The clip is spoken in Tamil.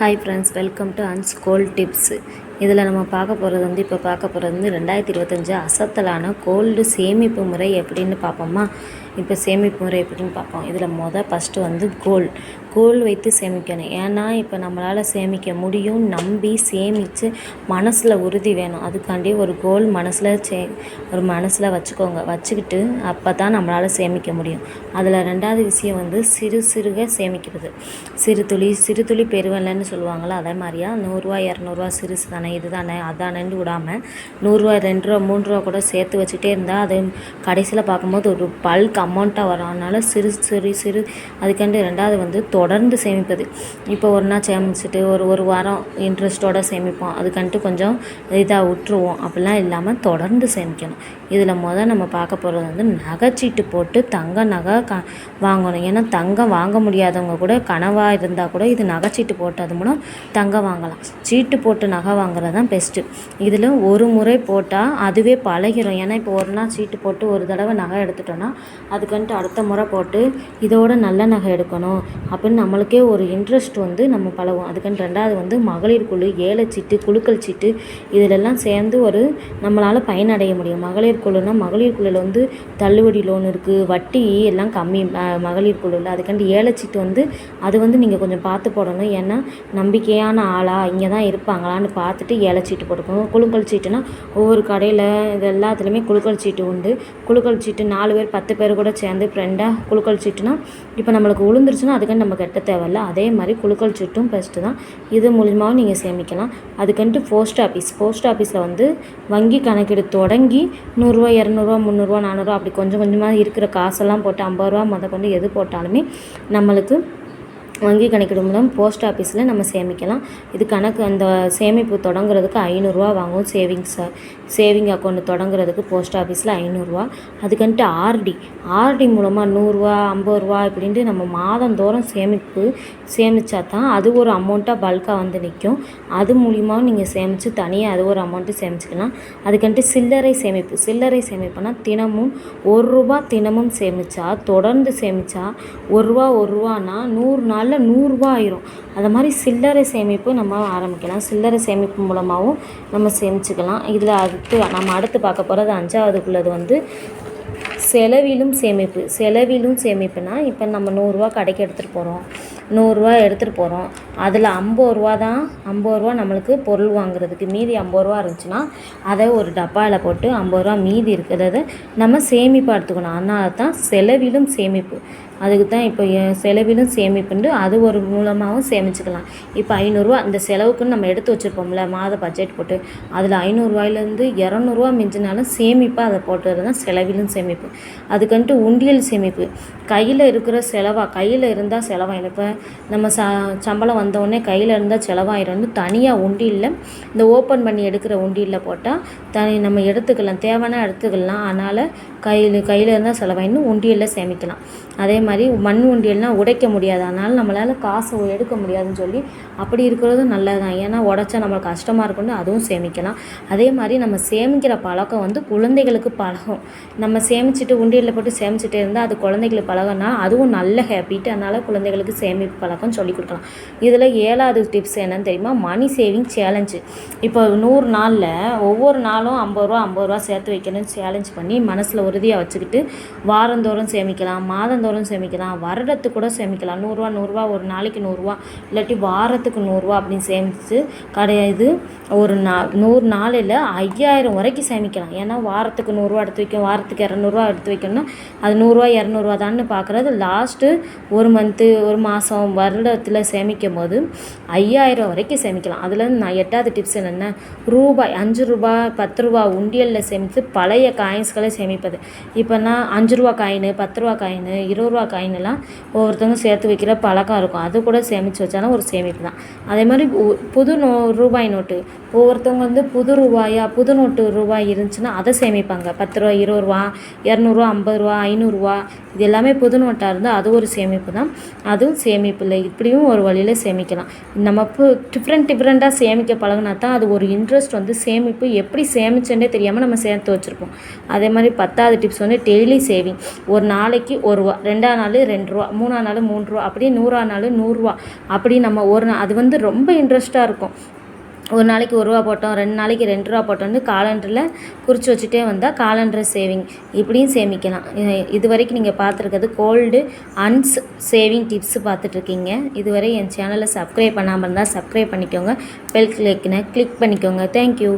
ஹாய் ஃப்ரெண்ட்ஸ் வெல்கம் டு அன்ஸ் கோல்ட் டிப்ஸ் இதில் நம்ம பார்க்க போகிறது வந்து இப்போ பார்க்க போகிறது வந்து ரெண்டாயிரத்தி இருபத்தஞ்சு அசத்தலான கோல்டு சேமிப்பு முறை எப்படின்னு பார்ப்போமா? இப்போ சேமிப்பு முறை எப்படின்னு பார்ப்போம். இதில் மொதல் ஃபஸ்ட்டு வந்து கோல் கோல் வைத்து சேமிக்கணும். ஏன்னா இப்போ நம்மளால் சேமிக்க முடியும். நம்பி சேமித்து மனசில் உறுதி வேணும். அதுக்காண்டி ஒரு கோல் மனசில் சே ஒரு மனசில் வச்சுக்கோங்க. வச்சுக்கிட்டு அப்போ தான் நம்மளால் சேமிக்க முடியும். அதில் ரெண்டாவது விஷயம் வந்து சிறு சிறுக சேமிக்கிறது. சிறு துளி சிறு துளி பெருவெள்ளன்னு சொல்லுவாங்களா அதே மாதிரியா? நூறுரூவா இரநூறுவா சிறுசு தானே இது தானே அதானேன்னு விடாமல் நூறுரூவா ரெண்டு ரூபா மூணு ரூபா கூட சேர்த்து வச்சுட்டே இருந்தால் அது கடைசியில் பார்க்கும்போது ஒரு பல்க் அமௌண்ட்டாக வரும். அதனால் சிறு சிறு சிறு அதுக்காண்டி ரெண்டாவது வந்து தொடர்ந்து சேமிப்பது. இப்போ ஒரு நாள் சேமிச்சுட்டு ஒரு ஒரு வாரம் இன்ட்ரெஸ்ட்டோடு சேமிப்போம். அதுக்கன்ட்டு கொஞ்சம் இதாக விட்டுருவோம் அப்படிலாம் இல்லாமல் தொடர்ந்து சேமிக்கணும். இதில் முதல் நம்ம பார்க்க போகிறது வந்து நகைச்சீட்டு போட்டு தங்க நகை க வாங்கணும். ஏன்னா தங்கம் வாங்க முடியாதவங்க கூட கனவாக இருந்தால் கூட இது நகைச்சீட்டு போட்டது மூலம் தங்கம் வாங்கலாம். சீட்டு போட்டு நகை வாங்குறது தான் பெஸ்ட்டு இதில் ஒரு முறை போட்டால் அதுவே பழகிரும். ஏன்னா இப்போ ஒரு நாள் சீட்டு போட்டு ஒரு தடவை நகை எடுத்துட்டோன்னா அதுக்கன்ட்டு அடுத்த முறை போட்டு இதோட நல்ல நகை எடுக்கணும். அப்போ அப்படின்னு நம்மளுக்கே ஒரு இன்ட்ரெஸ்ட் வந்து நம்ம பழகும் அதுக்கன்ட்டு ரெண்டாவது வந்து மகளிர் குழு ஏலச்சீட்டு சீட்டு குழுக்கள் சீட்டு இதிலெல்லாம் சேர்ந்து ஒரு நம்மளால் பயனடைய முடியும். மகளிர் குழுனா மகளிர் குழுவில் வந்து தள்ளுபடி லோன் இருக்குது வட்டி எல்லாம் கம்மி மகளிர் குழுவில் அதுக்காண்டி ஏலச்சீட்டு சீட்டு வந்து அது வந்து நீங்கள் கொஞ்சம் பார்த்து போடணும். ஏன்னா நம்பிக்கையான ஆளாக இங்கே தான் இருப்பாங்களான்னு பார்த்துட்டு ஏலச்சீட்டு போட்டுக்கணும். குழுக்கள் சீட்டுனா ஒவ்வொரு கடையில் இது எல்லாத்துலேயுமே குழுக்கள் சீட்டு உண்டு. குழுக்கள் சீட்டு நாலு பேர் பத்து பேர் கூட சேர்ந்து ஃப்ரெண்டாக குழுக்கள் சீட்டுனா இப்போ நம்மளுக்கு விழுந்துருச்சுன்னா அதுக்காண்டி நம்ம கட்ட தேவையில்ல. அதே மாதிரி குழுக்கள் சுட்டும் பெஸ்ட்டு தான். இது மூலிமாவும் நீங்கள் சேமிக்கலாம். அதுக்கன்ட்டு போஸ்ட் ஆஃபீஸ் போஸ்ட் ஆஃபீஸில் வந்து வங்கி கணக்கெடு தொடங்கி நூறுரூவா இரநூறுவா முந்நூறுரூவா நானூறுரூவா அப்படி கொஞ்சம் கொஞ்சமாக இருக்கிற காசெல்லாம் போட்டு ஐம்பது ரூபா முத கொண்டு எது போட்டாலுமே நம்மளுக்கு வங்கி கணக்கிடும் மூலம் போஸ்ட் ஆஃபீஸில் நம்ம சேமிக்கலாம். இது கணக்கு அந்த சேமிப்பு தொடங்குறதுக்கு ஐநூறுரூவா வாங்கும் சேவிங்ஸ் சேவிங் அக்கௌண்ட் தொடங்குறதுக்கு போஸ்ட் ஆஃபீஸில் ஐநூறுரூவா அதுக்கன்ட்டு ஆர்டி ஆர்டி மூலமாக நூறுரூவா ஐம்பது ரூபா இப்படின்ட்டு நம்ம மாதந்தோறும் சேமிப்பு சேமித்தா தான் அது ஒரு அமௌண்ட்டாக பல்காக வந்து நிற்கும் அது மூலியமாகவும் நீங்கள் சேமித்து தனியாக அது ஒரு அமௌண்ட்டு சேமிச்சுக்கலாம். அதுக்கன்ட்டு சில்லறை சேமிப்பு சில்லறை சேமிப்புனா தினமும் ஒரு ரூபா தினமும் சேமித்தா தொடர்ந்து சேமித்தா ஒரு ரூபா ஒரு ரூபானா நூறு நாளில் நூறுரூவா ஆயிரும் அது மாதிரி சில்லறை சேமிப்பு நம்ம ஆரம்பிக்கலாம். சில்லறை சேமிப்பு மூலமாகவும் நம்ம சேமிச்சுக்கலாம். இதில் அடுத்து நம்ம அடுத்து பார்க்க போகிறது அஞ்சாவதுக்குள்ளது வந்து செலவிலும் சேமிப்பு. செலவிலும் சேமிப்புனா இப்போ நம்ம நூறுரூவா கடைக்கு எடுத்துகிட்டு போகிறோம். நூறுரூவா எடுத்துகிட்டு போகிறோம். அதில் ஐம்பது ரூபா தான் ஐம்பது ரூபா நம்மளுக்கு பொருள் வாங்குறதுக்கு. மீதி ஐம்பது ரூபா இருந்துச்சுன்னா அதை ஒரு டப்பாவில் போட்டு ஐம்பது ரூபா மீதி இருக்கிறத நம்ம சேமிப்பாக எடுத்துக்கணும். அதனால தான் செலவிலும் சேமிப்பு. அதுக்கு தான் இப்போ செலவிலும் சேமிப்புண்டு அது ஒரு மூலமாகவும் சேமிச்சுக்கலாம். இப்போ ஐநூறுரூவா அந்த செலவுக்குன்னு நம்ம எடுத்து வச்சுருப்போம்ல மாத பட்ஜெட் போட்டு. அதில் ஐநூறுரூவாயிலேருந்து இரநூறுவா மிஞ்சினாலும் சேமிப்பாக அதை போட்டுறது தான் செலவிலும் சேமிப்பு. அதுக்குன்ட்டு உண்டியல் சேமிப்பு. கையில் இருக்கிற செலவாக கையில் இருந்தால் செலவாக இப்போ நம்ம ச சம்பளம் வந்து வந்தோடனே கையில் இருந்தால் செலவாயிடும்னு தனியாக உண்டியலில் இந்த ஓப்பன் பண்ணி எடுக்கிற உண்டியலில் போட்டால் தனி நம்ம எடுத்துக்கலாம் தேவைன்னா எடுத்துக்கலாம். அதனால் கையில் கையில் இருந்தால் செலவாயின்னு உண்டியலில் சேமிக்கலாம். அதே மாதிரி மண் உண்டியல்னால் உடைக்க முடியாது. அதனால் நம்மளால் காசை எடுக்க முடியாதுன்னு சொல்லி அப்படி இருக்கிறதும் நல்லது தான் ஏன்னா உடச்சா நம்மளுக்கு கஷ்டமாக இருக்குன்னு அதுவும் சேமிக்கலாம். அதே மாதிரி நம்ம சேமிக்கிற பழக்கம் வந்து குழந்தைகளுக்கு பழகும். நம்ம சேமிச்சுட்டு உண்டியலில் போட்டு சேமிச்சுட்டே இருந்தால் அது குழந்தைகளுக்கு பழகம்னா அதுவும் நல்ல ஹேபிட் அதனால் குழந்தைகளுக்கு சேமிப்பு பழக்கம் சொல்லி கொடுக்கலாம். இதில் ஏழாவது டிப்ஸ் என்னன்னு தெரியுமா? மணி சேவிங் சேலஞ்சு இப்போ நூறு நாளில் ஒவ்வொரு நாளும் ஐம்பது ரூபா ஐம்பது ரூபா சேர்த்து வைக்கணும்னு சேலஞ்ச் பண்ணி மனசில் உறுதியாக வச்சுக்கிட்டு வாரந்தோறும் சேமிக்கலாம். மாதந்தோறும் சேமிக்கலாம் வருடத்துக்கு கூட சேமிக்கலாம். நூறுரூவா நூறுரூவா ஒரு நாளைக்கு நூறுரூவா இல்லாட்டி வாரத்துக்கு நூறுரூவா அப்படின்னு சேமித்து கிடையாது ஒரு நா நூறு நாளில் ஐயாயிரம் வரைக்கும் சேமிக்கலாம். ஏன்னா வாரத்துக்கு நூறுரூவா எடுத்து வைக்கும் வாரத்துக்கு இரநூறுவா எடுத்து வைக்கணும்னா அது நூறுரூவா இரநூறுவா தான்னு பார்க்குறது. லாஸ்ட்டு ஒரு மந்த்து ஒரு மாதம் வருடத்தில் சேமிக்கும் போது ஐயாயிரம் வரைக்கும் சேமிக்கலாம். அதில் நான் எட்டாவது டிப்ஸ் என்னென்ன ரூபாய் அஞ்சு ரூபாய் பத்து ரூபா உண்டியலில் சேமித்து பழைய காயின்ஸ்களை சேமிப்பது. இப்போனா அஞ்சு ரூபா காயின் பத்து ரூபா காயின் இருபது ரூபா காயினெல்லாம் ஒவ்வொருத்தவங்க சேர்த்து வைக்கிற பழக்கம் இருக்கும். அது கூட சேமித்து வச்சாலும் ஒரு சேமிப்பு தான். அதே மாதிரி புது நோ ரூபாய் நோட்டு. ஒவ்வொருத்தவங்க வந்து புது ரூபாயா புது நோட்டு ரூபாய் இருந்துச்சுன்னா அதை சேமிப்பாங்க. பத்து ரூபா இருபது ரூபா இரநூறுவா ஐம்பது ரூபா ஐநூறுரூவா இது எல்லாமே புது நோட்டாக இருந்தால் அது ஒரு சேமிப்பு தான். அதுவும் சேமிப்பு இல்லை. இப்படியும் ஒரு வழியில் சேமிக்கலாம். நம்ம இப்போ டிஃப்ரெண்ட் டிஃப்ரெண்ட்டாக சேமிக்க பழகுனா தான் அது ஒரு இன்ட்ரெஸ்ட் வந்து சேமிப்பு எப்படி சேமிச்சேன்னே தெரியாமல் நம்ம சேர்த்து வச்சுருப்போம். அதே மாதிரி பத்தாவது டிப்ஸ் வந்து டெய்லி சேவிங் ஒரு நாளைக்கு ஒரு ரூபா ரெண்டா நாள் ரெண்டு ரூபா மூணா நாள் மூணு ரூபா அப்படியே நூறா நாள் நூறுரூவா அப்படி நம்ம ஒரு நாள் அது வந்து ரொம்ப இன்ட்ரெஸ்ட்டாக இருக்கும். ஒரு நாளைக்கு ஒரு ரூபா போட்டோம் ரெண்டு நாளைக்கு ரெண்டு ரூபா போட்டோம்னு காலண்டரில் குறித்து வச்சுட்டே வந்தால் காலண்டர் சேவிங் இப்படியும் சேமிக்கலாம். இது வரைக்கும் நீங்கள் பார்த்துருக்கிறது கோல்டு அன்ஸ் சேவிங் டிப்ஸ் பார்த்துட்ருக்கீங்க. இதுவரை என் சேனலை சப்ஸ்கிரைப் பண்ணாமல் இருந்தால் சப்ஸ்கிரைப் பண்ணிக்கோங்க. பெல் கிளிக்னை கிளிக் பண்ணிக்கோங்க. Thank you